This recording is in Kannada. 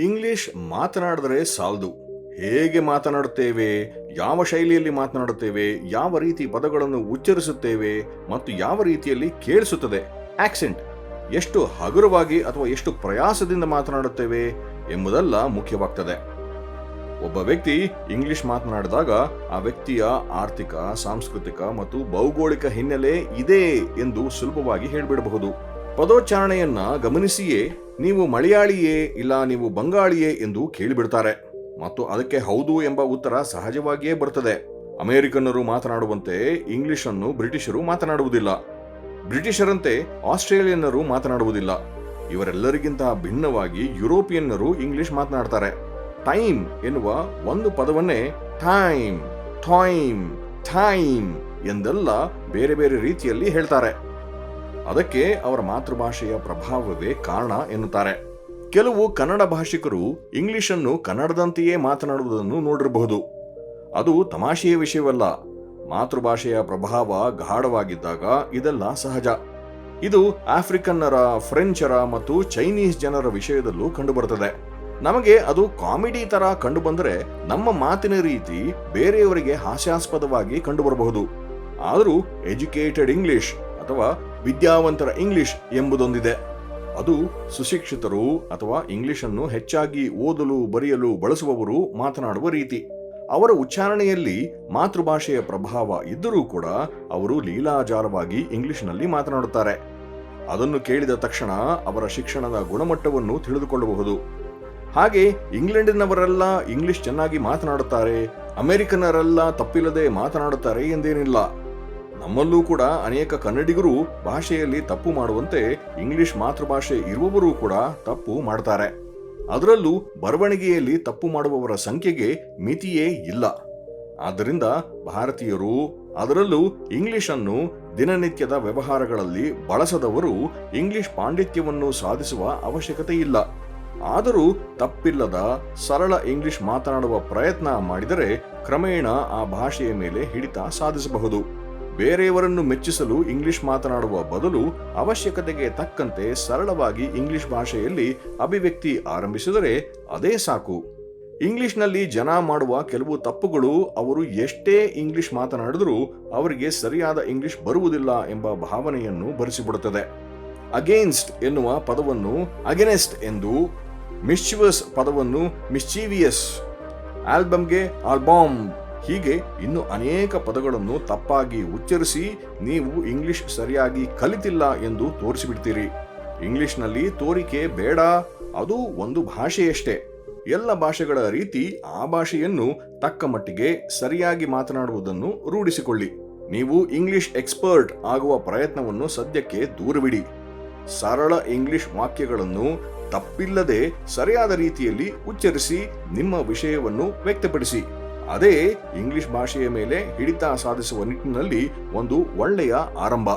ಇಂಗ್ಲಿಷ್ ಮಾತನಾಡಿದರೆ ಸಾಲದು. ಹೇಗೆ ಮಾತನಾಡುತ್ತೇವೆ? ಯಾವ ಶೈಲಿಯಲ್ಲಿ ಮಾತನಾಡುತ್ತೇವೆ? ಯಾವ ರೀತಿ ಪದಗಳನ್ನು ಉಚ್ಚರಿಸುತ್ತೇವೆ? ಮತ್ತು ಯಾವ ರೀತಿಯಲ್ಲಿ ಕೇಳಿಸುತ್ತದೆ? ಆಕ್ಸೆಂಟ್ ಎಷ್ಟು ಹಗುರವಾಗಿ ಅಥವಾ ಎಷ್ಟು ಪ್ರಯಾಸದಿಂದ ಮಾತನಾಡುತ್ತೇವೆ ಎಂಬುದೆಲ್ಲ ಮುಖ್ಯವಾಗ್ತದೆ. ಒಬ್ಬ ವ್ಯಕ್ತಿ ಇಂಗ್ಲಿಷ್ ಮಾತನಾಡಿದಾಗ ಆ ವ್ಯಕ್ತಿಯ ಆರ್ಥಿಕ, ಸಾಂಸ್ಕೃತಿಕ ಮತ್ತು ಭೌಗೋಳಿಕ ಹಿನ್ನೆಲೆ ಇದೆ ಎಂದು ಸುಲಭವಾಗಿ ಹೇಳಿಬಿಡಬಹುದು. ಪದೋಚ್ಚಾರಣೆಯನ್ನ ಗಮನಿಸಿಯೇ ನೀವು ಮಲಯಾಳಿಯೇ ಇಲ್ಲ ನೀವು ಬಂಗಾಳಿಯೇ ಎಂದು ಕೇಳಿಬಿಡ್ತಾರೆ. ಮತ್ತು ಅದಕ್ಕೆ ಹೌದು ಎಂಬ ಉತ್ತರ ಸಹಜವಾಗಿಯೇ ಬರುತ್ತದೆ ಅಮೆರಿಕನ್ನರು ಮಾತನಾಡುವಂತೆ ಇಂಗ್ಲಿಷ್ ಅನ್ನು ಬ್ರಿಟಿಷರು ಮಾತನಾಡುವುದಿಲ್ಲ. ಬ್ರಿಟಿಷರಂತೆ ಆಸ್ಟ್ರೇಲಿಯನ್ನರು ಮಾತನಾಡುವುದಿಲ್ಲ. ಇವರೆಲ್ಲರಿಗಿಂತ ಭಿನ್ನವಾಗಿ ಯುರೋಪಿಯನ್ನರು ಇಂಗ್ಲಿಷ್ ಮಾತನಾಡ್ತಾರೆ. ಟೈಮ್ ಎನ್ನುವ ಒಂದು ಪದವನ್ನೇ ಟೈಮ್ ಥಾಯ್ಮ್ ಥೈಮ್ ಎಂದೆಲ್ಲ ಬೇರೆ ಬೇರೆ ರೀತಿಯಲ್ಲಿ ಹೇಳ್ತಾರೆ. ಅದಕ್ಕೆ ಅವರ ಮಾತೃಭಾಷೆಯ ಪ್ರಭಾವವೇ ಕಾರಣ ಎನ್ನುತ್ತಾರೆ. ಕೆಲವು ಕನ್ನಡ ಭಾಷಿಕರು ಇಂಗ್ಲಿಷ್ ಅನ್ನು ಕನ್ನಡದಂತೆಯೇ ಮಾತನಾಡುವುದನ್ನು ನೋಡಿರಬಹುದು. ಅದು ತಮಾಷೆಯ ವಿಷಯವಲ್ಲ. ಮಾತೃಭಾಷೆಯ ಪ್ರಭಾವ ಗಾಢವಾಗಿದ್ದಾಗ ಇದೆಲ್ಲ ಸಹಜ. ಇದು ಆಫ್ರಿಕನ್ನರ, ಫ್ರೆಂಚರ ಮತ್ತು ಚೈನೀಸ್ ಜನರ ವಿಷಯದಲ್ಲೂ ಕಂಡುಬರುತ್ತದೆ. ನಮಗೆ ಅದು ಕಾಮಿಡಿ ತರ ಕಂಡುಬಂದರೆ ನಮ್ಮ ಮಾತಿನ ರೀತಿ ಬೇರೆಯವರಿಗೆ ಹಾಸ್ಯಾಸ್ಪದವಾಗಿ ಕಂಡುಬರಬಹುದು. ಆದರೂ ಎಜುಕೇಟೆಡ್ ಇಂಗ್ಲಿಷ್ ಅಥವಾ ವಿದ್ಯಾವಂತರ ಇಂಗ್ಲಿಷ್ ಎಂಬುದೊಂದಿದೆ. ಅದು ಸುಶಿಕ್ಷಿತರು ಅಥವಾ ಇಂಗ್ಲಿಷನ್ನು ಹೆಚ್ಚಾಗಿ ಓದಲು, ಬರೆಯಲು ಬಳಸುವವರು ಮಾತನಾಡುವ ರೀತಿ. ಅವರ ಉಚ್ಚಾರಣೆಯಲ್ಲಿ ಮಾತೃಭಾಷೆಯ ಪ್ರಭಾವ ಇದ್ದರೂ ಕೂಡ ಅವರು ಲೀಲಾಜಾಲವಾಗಿ ಇಂಗ್ಲಿಷ್ನಲ್ಲಿ ಮಾತನಾಡುತ್ತಾರೆ. ಅದನ್ನು ಕೇಳಿದ ತಕ್ಷಣ ಅವರ ಶಿಕ್ಷಣದ ಗುಣಮಟ್ಟವನ್ನು ತಿಳಿದುಕೊಳ್ಳಬಹುದು. ಹಾಗೆ ಇಂಗ್ಲೆಂಡಿನವರೆಲ್ಲ ಇಂಗ್ಲಿಷ್ ಚೆನ್ನಾಗಿ ಮಾತನಾಡುತ್ತಾರೆ, ಅಮೆರಿಕನರೆಲ್ಲ ತಪ್ಪಿಲ್ಲದೆ ಮಾತನಾಡುತ್ತಾರೆ ಎಂದೇನಿಲ್ಲ. ನಮ್ಮಲ್ಲೂ ಕೂಡ ಅನೇಕ ಕನ್ನಡಿಗರು ಭಾಷೆಯಲ್ಲಿ ತಪ್ಪು ಮಾಡುವಂತೆ ಇಂಗ್ಲಿಷ್ ಮಾತೃಭಾಷೆ ಇರುವವರು ಕೂಡ ತಪ್ಪು ಮಾಡ್ತಾರೆ. ಅದರಲ್ಲೂ ಬರವಣಿಗೆಯಲ್ಲಿ ತಪ್ಪು ಮಾಡುವವರ ಸಂಖ್ಯೆಗೆ ಮಿತಿಯೇ ಇಲ್ಲ. ಆದ್ದರಿಂದ ಭಾರತೀಯರು ಅದರಲ್ಲೂ ಇಂಗ್ಲಿಷ್ ಅನ್ನು ದಿನನಿತ್ಯದ ವ್ಯವಹಾರಗಳಲ್ಲಿ ಬಳಸದವರು ಇಂಗ್ಲಿಷ್ ಪಾಂಡಿತ್ಯವನ್ನು ಸಾಧಿಸುವ ಅವಶ್ಯಕತೆ ಇಲ್ಲ. ಆದರೂ ತಪ್ಪಿಲ್ಲದ ಸರಳ ಇಂಗ್ಲಿಷ್ ಮಾತನಾಡುವ ಪ್ರಯತ್ನ ಮಾಡಿದರೆ ಕ್ರಮೇಣ ಆ ಭಾಷೆಯ ಮೇಲೆ ಹಿಡಿತ ಸಾಧಿಸಬಹುದು. ಬೇರೆಯವರನ್ನು ಮೆಚ್ಚಿಸಲು ಇಂಗ್ಲಿಷ್ ಮಾತನಾಡುವ ಬದಲು ಅವಶ್ಯಕತೆಗೆ ತಕ್ಕಂತೆ ಸರಳವಾಗಿ ಇಂಗ್ಲಿಷ್ ಭಾಷೆಯಲ್ಲಿ ಅಭಿವ್ಯಕ್ತಿ ಆರಂಭಿಸಿದರೆ ಅದೇ ಸಾಕು. ಇಂಗ್ಲಿಷ್ನಲ್ಲಿ ಜನ ಮಾಡುವ ಕೆಲವು ತಪ್ಪುಗಳು ಅವರು ಎಷ್ಟೇ ಇಂಗ್ಲಿಷ್ ಮಾತನಾಡಿದರೂ ಅವರಿಗೆ ಸರಿಯಾದ ಇಂಗ್ಲಿಷ್ ಬರುವುದಿಲ್ಲ ಎಂಬ ಭಾವನೆಯನ್ನು ಬರೆಸಿಬಿಡುತ್ತದೆ. ಅಗೇನ್ಸ್ಟ್ ಎನ್ನುವ ಪದವನ್ನು ಅಗೆನೆಸ್ಟ್ ಎಂದು ಮಿಶ್ಚಿವಸ್ ಪದವನ್ನು ಮಿಶ್ಚೀವಿಯಸ್ ಆಲ್ಬಮ್ಗೆ ಆಲ್ಬಾಮ್ ಹೀಗೆ ಇನ್ನು ಅನೇಕ ಪದಗಳನ್ನು ತಪ್ಪಾಗಿ ಉಚ್ಚರಿಸಿ ನೀವು ಇಂಗ್ಲಿಷ್ ಸರಿಯಾಗಿ ಕಲಿತಿಲ್ಲ ಎಂದು ತೋರಿಸಿಬಿಡ್ತೀರಿ. ಇಂಗ್ಲಿಷ್ನಲ್ಲಿ ತೋರಿಕೆ ಬೇಡ, ಅದು ಒಂದು ಭಾಷೆಯಷ್ಟೇ. ಎಲ್ಲ ಭಾಷೆಗಳ ರೀತಿ ಆ ಭಾಷೆಯನ್ನು ತಕ್ಕ ಮಟ್ಟಿಗೆ ಸರಿಯಾಗಿ ಮಾತನಾಡುವುದನ್ನು ರೂಢಿಸಿಕೊಳ್ಳಿ. ನೀವು ಇಂಗ್ಲಿಷ್ ಎಕ್ಸ್ಪರ್ಟ್ ಆಗುವ ಪ್ರಯತ್ನವನ್ನು ಸದ್ಯಕ್ಕೆ ದೂರವಿಡಿ. ಸರಳ ಇಂಗ್ಲಿಷ್ ವಾಕ್ಯಗಳನ್ನು ತಪ್ಪಿಲ್ಲದೆ ಸರಿಯಾದ ರೀತಿಯಲ್ಲಿ ಉಚ್ಚರಿಸಿ ನಿಮ್ಮ ವಿಷಯವನ್ನು ವ್ಯಕ್ತಪಡಿಸಿ. ಅದೇ ಇಂಗ್ಲಿಷ್ ಭಾಷೆಯ ಮೇಲೆ ಹಿಡಿತ ಸಾಧಿಸುವ ನಿಟ್ಟಿನಲ್ಲಿ ಒಂದು ಒಳ್ಳೆಯ ಆರಂಭ.